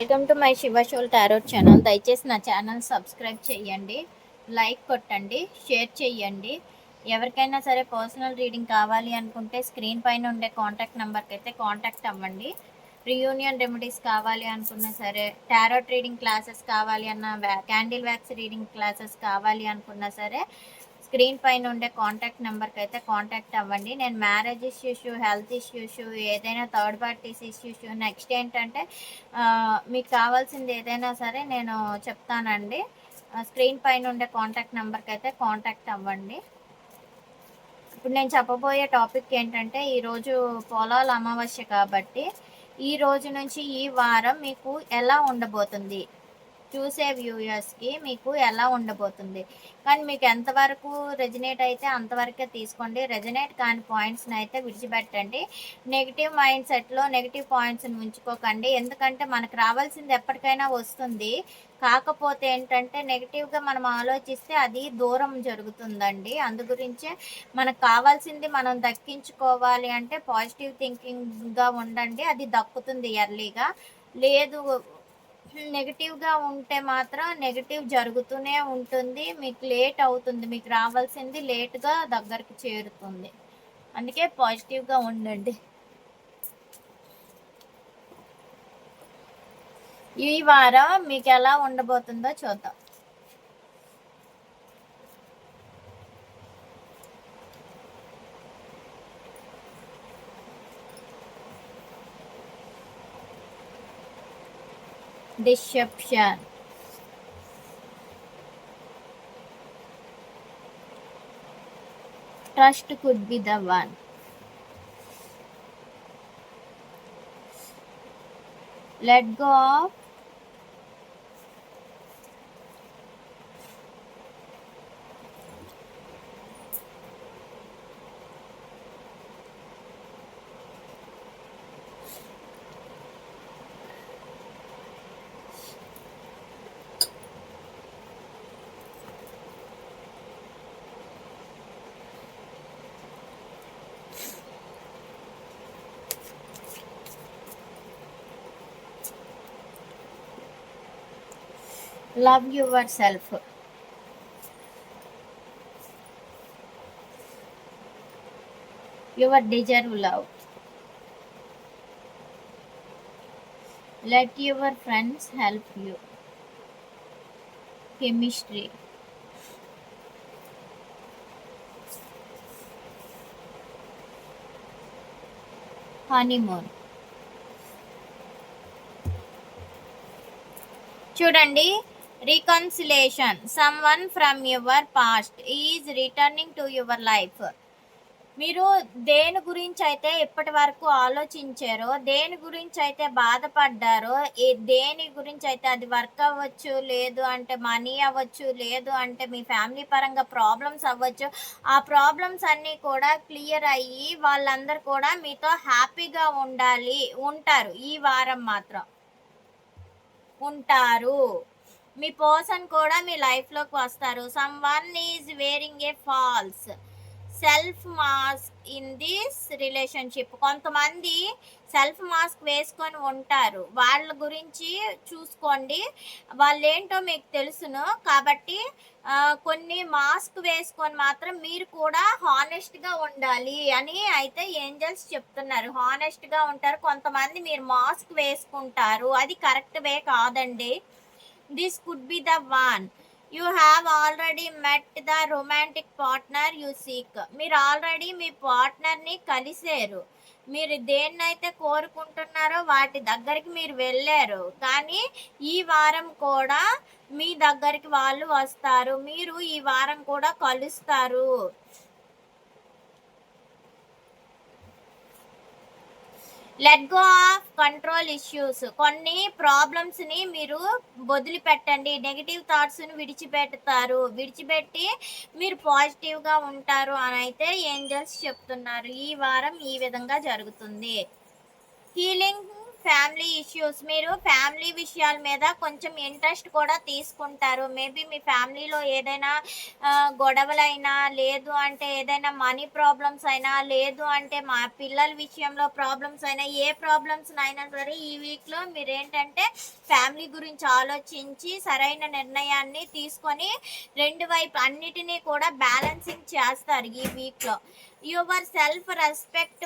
Welcome to my Shiva soul tarot channel. దయచేసి నా channel subscribe చేయండి లైక్ కొట్టండి షేర్ చేయండి ఎవరికైనా సరే పర్సనల్ రీడింగ్ కావాలి అనుకుంటే స్క్రీన్ పైన ఉండే కాంటాక్ట్ నెంబర్కి అయితే కాంటాక్ట్ అవ్వండి. రియూనియన్ రెమెడీస్ కావాలి అనుకున్నా సరే టారోట్ రీడింగ్ క్లాసెస్ కావాలి అన్న క్యాండిల్ వ్యాక్స్ రీడింగ్ క్లాసెస్ కావాలి అనుకున్నా సరే స్క్రీన్ పైన ఉండే కాంటాక్ట్ నెంబర్కి అయితే కాంటాక్ట్ అవ్వండి. నేను మ్యారేజ్ ఇష్యూస్ హెల్త్ ఇష్యూస్ ఏదైనా థర్డ్ పార్టీస్ ఇష్యూస్ నెక్స్ట్ ఏంటంటే మీకు కావాల్సింది ఏదైనా సరే నేను చెప్తానండి. స్క్రీన్ పైన ఉండే కాంటాక్ట్ నెంబర్కి అయితే కాంటాక్ట్ అవ్వండి. ఇప్పుడు నేను చెప్పబోయే టాపిక్ ఏంటంటే ఈరోజు పొలాల అమావాస్య కాబట్టి ఈ రోజు నుంచి ఈ వారం మీకు ఎలా ఉండబోతుంది? చూసే వ్యూయర్స్కి మీకు ఎలా ఉండబోతుంది? కానీ మీకు ఎంతవరకు రెజినేట్ అయితే అంతవరకే తీసుకోండి. రెజినేట్ కాని పాయింట్స్ని అయితే విడిచిపెట్టండి. నెగిటివ్ మైండ్ సెట్లో నెగిటివ్ పాయింట్స్ని ఉంచుకోకండి. ఎందుకంటే మనకు రావాల్సింది ఎప్పటికైనా వస్తుంది. కాకపోతే ఏంటంటే నెగిటివ్గా మనం ఆలోచిస్తే అది దూరం జరుగుతుందండి. అందు గురించే మనకు కావాల్సింది మనం దక్కించుకోవాలి అంటే పాజిటివ్ థింకింగ్గా ఉండండి. అది దక్కుతుంది ఎర్లీగా లేదు నెగిటివ్గా ఉంటే మాత్రం నెగిటివ్ జరుగుతూనే ఉంటుంది. మీకు లేట్ అవుతుంది. మీకు రావాల్సింది లేట్గా దగ్గరికి చేరుతుంది. అందుకే పాజిటివ్గా ఉండండి. ఈ వారం మీకు ఎలా ఉండబోతుందో చూద్దాం. Deception. Trust could be the one. Let go of love yourself your deserve love let your friends help you chemistry honeymoon చూడండి reconciliation someone from your past is returning to your life మీరు దేని గురించి అయితే ఇప్పటి వరకు ఆలోచించారో దేని గురించి అయితే బాధపడ్డారో ఏ దేని గురించి అయితే అది వర్క్ అవ్వచ్చు లేదు అంటే మనీ అవ్వచ్చు లేదు అంటే మీ ఫ్యామిలీ పరంగా ప్రాబ్లమ్స్ అవ్వచ్చు ఆ ప్రాబ్లమ్స్ అన్నీ కూడా క్లియర్ అయ్యి వాళ్ళందరూ కూడా మీతో హ్యాపీగా ఉండాలి ఉంటారు. ఈ వారం మాత్రం. ఉంటారు. మీ పర్సన్ కూడా మీ లైఫ్లోకి వస్తారు. Someone is wearing a false self mask in this relationship కొంతమంది సెల్ఫ్ మాస్క్ వేసుకొని ఉంటారు. వాళ్ళ గురించి చూసుకోండి. వాళ్ళు ఏంటో మీకు తెలుసును. కాబట్టి కొన్ని మాస్క్ వేసుకొని మాత్రం మీరు కూడా హానెస్ట్గా ఉండాలి అని అయితే ఏంజల్స్ చెప్తున్నారు. హానెస్ట్గా ఉంటారు. కొంతమంది మీరు మాస్క్ వేసుకుంటారు. అది కరెక్ట్ వే కాదండి. This could be the one you have already met the romantic partner you seek మీరు ఆల్రెడీ మీ పార్ట్నర్ని కలిసారు మీరు దేన్నైతే కోరుకుంటున్నారో వాటి దగ్గరికి మీరు వెళ్ళారు. కానీ ఈ వారం కూడా మీ దగ్గరికి వాళ్ళు వస్తారు. మీరు ఈ వారం కూడా కలుస్తారు. Let go of control issues కొన్ని ప్రాబ్లమ్స్ని మీరు వదిలిపెట్టండి. నెగిటివ్ థాట్స్ని విడిచిపెడతారు. విడిచిపెట్టి మీరు పాజిటివ్గా ఉంటారు అని అయితే ఏంజల్స్ చెప్తున్నారు. ఈ వారం ఈ విధంగా జరుగుతుంది. హీలింగ్ ఫ్యామిలీ ఇష్యూస్ మీరు ఫ్యామిలీ విషయాల మీద కొంచెం ఇంట్రెస్ట్ కూడా తీసుకుంటారు. మేబీ మీ ఫ్యామిలీలో ఏదైనా గొడవలైనా లేదు అంటే ఏదైనా మనీ ప్రాబ్లమ్స్ అయినా లేదు అంటే మా పిల్లల విషయంలో ప్రాబ్లమ్స్ అయినా ఏ ప్రాబ్లమ్స్ అయినా సరే ఈ వీక్లో మీరు ఏంటంటే ఫ్యామిలీ గురించి ఆలోచించి సరైన నిర్ణయాన్ని తీసుకొని రెండు వైపు అన్నిటినీ కూడా బ్యాలెన్సింగ్ చేస్తారు ఈ వీక్లో. Yourself respect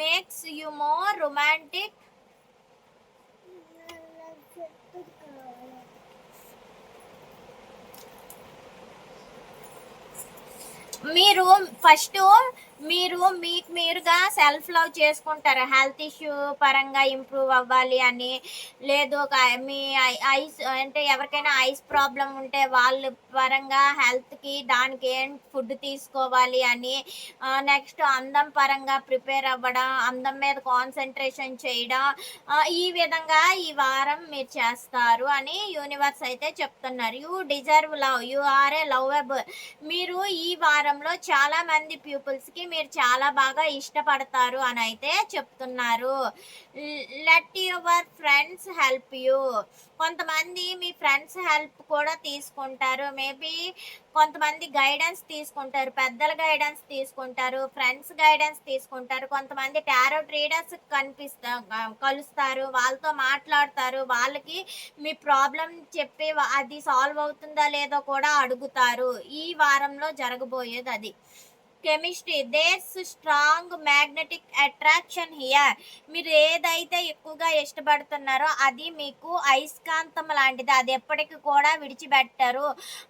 makes you more romantic మీరు ఫస్ట్ మీరు మీకు మీరుగా సెల్ఫ్ లవ్ చేసుకుంటారు? హెల్త్ ఇష్యూ పరంగా ఇంప్రూవ్ అవ్వాలి అని లేదు ఒక మీ ఐస్ అంటే ఎవరికైనా ఐస్ ప్రాబ్లం ఉంటే వాళ్ళ పరంగా హెల్త్కి దానికి ఏం ఫుడ్ తీసుకోవాలి అని నెక్స్ట్ అందం పరంగా ప్రిపేర్ అవ్వడం అందం మీద కాన్సన్ట్రేషన్ చేయడం ఈ విధంగా ఈ వారం మీరు చేస్తారు అని యూనివర్స్ అయితే చెప్తున్నారు. You deserve love you are a love మీరు ఈ వారంలో చాలా మంది మీరు చాలా బాగా ఇష్టపడతారు అని అయితే చెప్తున్నారు. Let your friends help you కొంతమంది మీ ఫ్రెండ్స్ హెల్ప్ కూడా తీసుకుంటారు. మేబీ కొంతమంది గైడెన్స్ తీసుకుంటారు. పెద్దల గైడెన్స్ తీసుకుంటారు. ఫ్రెండ్స్ గైడెన్స్ తీసుకుంటారు. కొంతమంది టారో ట్రీడర్స్ కనిపిస్తా కలుస్తారు. వాళ్ళతో మాట్లాడతారు. వాళ్ళకి మీ ప్రాబ్లం చెప్పి అది సాల్వ్ అవుతుందా లేదో కూడా అడుగుతారు. ఈ వారంలో జరగబోయేది అది. Chemistry. There's strong magnetic attraction here మీరు ఏదైతే ఎక్కువగా ఇష్టపడుతున్నారో అది మీకు అయస్కాంతం లాంటిది. అది ఎప్పటికి కూడా విడిచిపెట్టరు.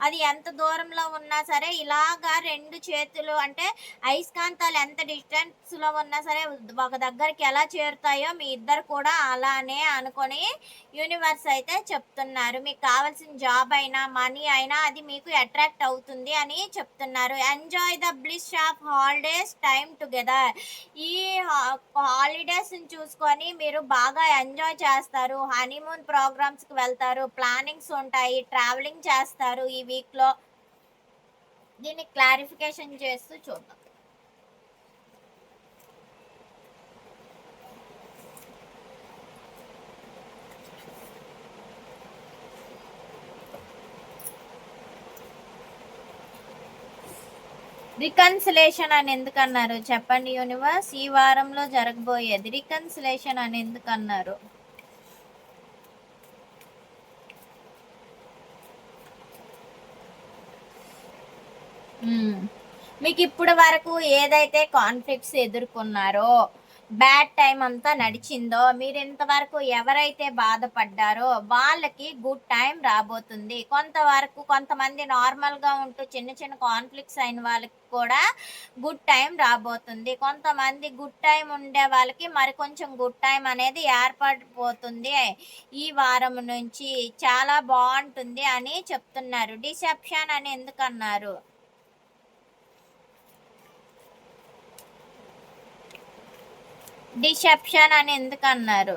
అది ఎంత దూరంలో ఉన్నా సరే ఇలాగా రెండు చేతులు అంటే అయస్కాంతాలు ఎంత డిస్టెన్స్లో ఉన్నా సరే ఒక దగ్గరికి ఎలా చేరుతాయో మీ ఇద్దరు కూడా అలానే అనుకొని యూనివర్స్ అయితే చెప్తున్నారు. మీకు కావాల్సిన జాబ్ అయినా మనీ అయినా అది మీకు అట్రాక్ట్ అవుతుంది అని చెప్తున్నారు. Enjoy the bliss of holidays time together. ఈ హాలిడేస్ చూసుకొని మీరు బాగా ఎంజాయ్ చేస్తారు. హనీమూన్ ప్రోగ్రామ్స్కి వెళ్తారు. ప్లానింగ్స్ ఉంటాయి. ట్రావెలింగ్ చేస్తారు ఈ వీక్లో. దీన్ని క్లారిఫికేషన్ చేస్తూ చూద్దాం. రికన్సిలేషన్ అని ఎందుకు అన్నారు చెప్పండి యూనివర్స్ ఈ వారంలో జరగబోయేది రికన్సిలేషన్ అని ఎందుకు అన్నారు hmm. మీకు ఇప్పటి వరకు ఏదైతే కాన్ఫ్లిక్ట్స్ ఎదుర్కొన్నారో బ్యాడ్ టైం అంతా నడిచిందో మీరు ఇంతవరకు ఎవరైతే బాధపడ్డారో వాళ్ళకి గుడ్ టైం రాబోతుంది. కొంతవరకు కొంతమంది నార్మల్గా ఉంటూ చిన్న చిన్న కాన్ఫ్లిక్ట్స్ అయిన వాళ్ళకి కూడా గుడ్ టైం రాబోతుంది. కొంతమంది గుడ్ టైం ఉండే వాళ్ళకి మరి కొంచెం గుడ్ టైం అనేది ఏర్పడిపోతుంది. ఈ వారం నుంచి చాలా బాగుంటుంది అని చెప్తున్నారు. డిసెప్షన్ అని ఎందుకన్నారు? డిసెప్షన్ అని ఎందుకు అన్నారు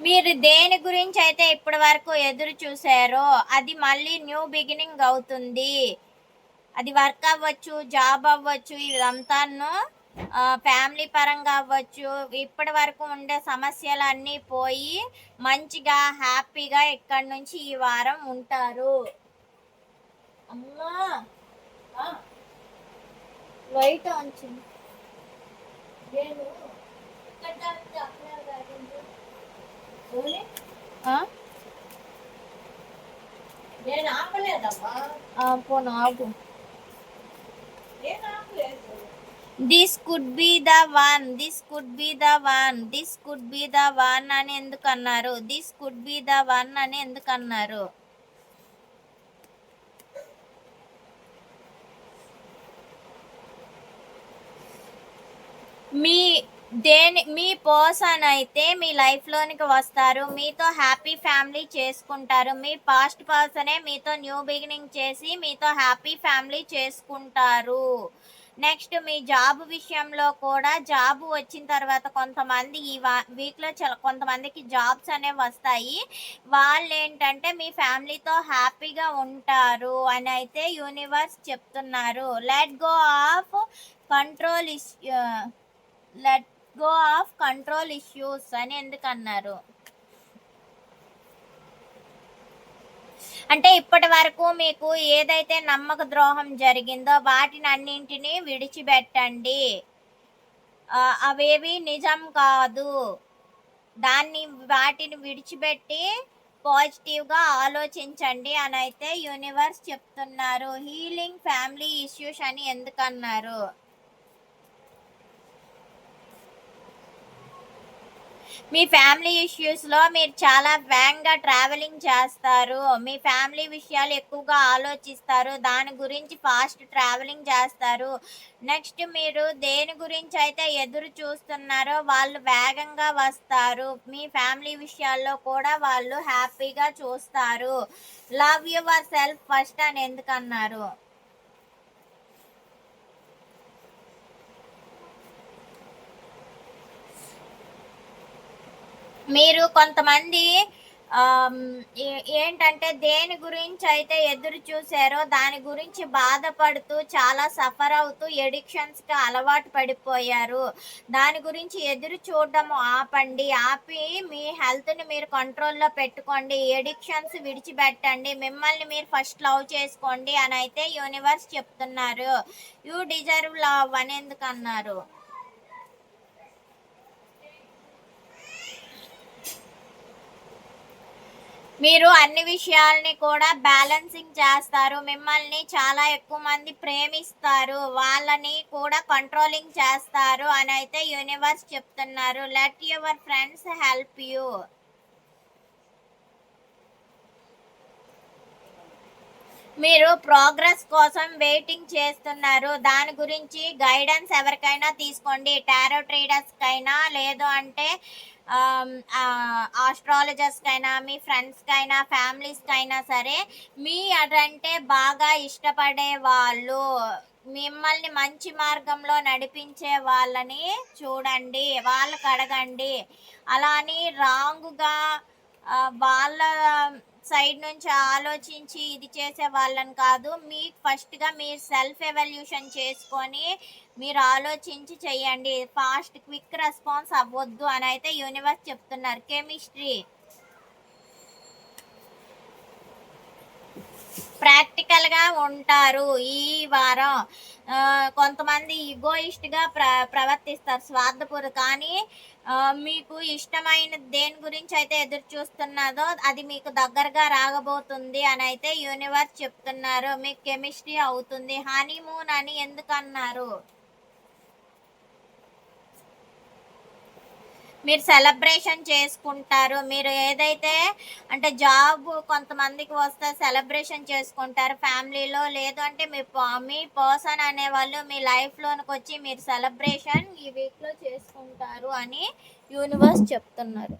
మీరు దేని గురించి అయితే ఇప్పటి వరకు ఎదురు చూసారో అది మళ్ళీ న్యూ బిగినింగ్ అవుతుంది. అది వర్క్ అవ్వచ్చు జాబ్ అవ్వచ్చు ఇదంతాను ఫ్యామిలీ పరంగా అవ్వచ్చు. ఇప్పటి వరకు ఉండే సమస్యలు అన్నీ పోయి మంచిగా హ్యాపీగా ఇక్కడి నుంచి ఈ వారం ఉంటారు. అమ్మా! లైట్ ఆన్ చేయి. నేను ఇక్కడ దాకా చెప్పలేదు కాదండి. ఓన్లీ? ఆ? నేను ఆపలేదమ్మా పోను ఆగు నేను ఆపలేదు this could be the one this could be the one this could be the one అని ఎందుకు అన్నారు this could be the one అని ఎందుకు మీ దేని మీ పర్సన్ అయితే మీ లైఫ్లోనికి వస్తారు మీతో హ్యాపీ ఫ్యామిలీ చేసుకుంటారు మీ పాస్ట్ పర్సనే మీతో న్యూ బిగినింగ్ చేసి మీతో హ్యాపీ ఫ్యామిలీ చేసుకుంటారు. నెక్స్ట్ మీ జాబ్ విషయంలో కూడా జాబ్ వచ్చిన తర్వాత కొంతమంది ఈ వా వీక్లో చాలా కొంతమందికి జాబ్స్ అనేవి వస్తాయి. వాళ్ళు ఏంటంటే మీ ఫ్యామిలీతో హ్యాపీగా ఉంటారు అని అయితే యూనివర్స్ చెప్తున్నారు. Let go of control is let go of control issues అని ఎందుకు అన్నారు అంటే ఇప్పటి వరకు మీకు ఏదైతే నమ్మక ద్రోహం జరిగిందో వాటిని అన్నింటినీ విడిచిపెట్టండి. అవేవి నిజం కాదు. దాన్ని వాటిని విడిచిపెట్టి పాజిటివ్గా ఆలోచించండి అని అయితే యూనివర్స్ చెప్తున్నారు. హీలింగ్ ఫ్యామిలీ ఇష్యూస్ అని ఎందుకన్నారు? మీ ఫ్యామిలీ ఇష్యూస్లో మీరు చాలా వేగంగా ట్రావెలింగ్ చేస్తారు. మీ ఫ్యామిలీ విషయాలు ఎక్కువగా ఆలోచిస్తారు. దాని గురించి ఫాస్ట్ ట్రావెలింగ్ చేస్తారు. నెక్స్ట్ మీరు దేని గురించి అయితే ఎదురు చూస్తున్నారో వాళ్ళు వేగంగా వస్తారు. మీ ఫ్యామిలీ విషయాల్లో కూడా వాళ్ళు హ్యాపీగా చూస్తారు. లవ్ యువర్ సెల్ఫ్ ఫస్ట్ అని ఎందుకన్నారు? మీరు కొంతమంది ఏ- ఏంటంటే దేని గురించి అయితే ఎదురు చూసారో దాని గురించి బాధపడుతూ చాలా సఫర్ అవుతూ ఎడిక్షన్స్కి అలవాటు పడిపోయారు. దాని గురించి ఎదురు చూడడం ఆపండి. ఆపి మీ హెల్త్ని మీరు కంట్రోల్లో పెట్టుకోండి. ఎడిక్షన్స్ విడిచిపెట్టండి. మిమ్మల్ని మీరు ఫస్ట్ లవ్ చేసుకోండి అని అయితే యూనివర్స్ చెప్తున్నారు. యూ డిజర్వ్ లవ్ అని ఎందుకన్నారు మీరు అన్ని విషయాల్ని కూడా బ్యాలెన్సింగ్ చేస్తారు. మిమ్మల్ని చాలా ఎక్కువ మంది ప్రేమిస్తారు. వాళ్ళని కూడా కంట్రోలింగ్ చేస్తారు అని అయితే యూనివర్స్ చెప్తున్నారు. Let your friends help you మీరు ప్రోగ్రెస్ కోసం వెయిటింగ్ చేస్తున్నారు. దాని గురించి గైడెన్స్ ఎవరికైనా తీసుకోండి. టారో ట్రేడర్స్కైనా లేదు అంటే Um, uh, ఆస్ట్రాలజర్స్కైనా మీ ఫ్రెండ్స్కైనా ఫ్యామిలీస్కైనా సరే మీ అదంటే బాగా ఇష్టపడే వాళ్ళు మిమ్మల్ని మంచి మార్గంలో నడిపించే వాళ్ళని చూడండి వాళ్ళకి అడగండి. అలా అని రాంగుగా uh, వాళ్ళ సైడ్ నుంచి ఆలోచించి ఇది చేసే వాళ్ళని కాదు మీకు ఫస్ట్గా మీరు సెల్ఫ్ ఎవల్యూషన్ చేసుకొని మీరు ఆలోచించి చేయండి. ఫాస్ట్ క్విక్ రెస్పాన్స్ అవ్వద్దు అని అయితే యూనివర్స్ చెప్తున్నారు. కెమిస్ట్రీ ప్రాక్టికల్గా ఉంటారు ఈ వారం. కొంతమంది ఈగోయిస్ట్గా ప్ర ప్రవర్తిస్తారు స్వార్థపూర్ కానీ మీకు ఇష్టమైన దేని గురించి అయితే ఎదురు చూస్తున్నదో అది మీకు దగ్గరగా రాగబోతుంది అని అయితే యూనివర్స్ చెప్తున్నారు. మీకు కెమిస్ట్రీ అవుతుంది. హనీమూన్ అని ఎందుకన్నారు మీరు సెలబ్రేషన్ చేసుకుంటారు. మీరు ఏదైతే అంటే జాబ్ కొంతమందికి వస్తే సెలబ్రేషన్ చేసుకుంటారు. ఫ్యామిలీలో లేదు అంటే మీ మీ పర్సన్ అనేవాళ్ళు మీ లైఫ్లోనికి వచ్చి మీరు సెలబ్రేషన్ ఈ వీక్లో చేసుకుంటారు అని యూనివర్స్ చెప్తున్నారు.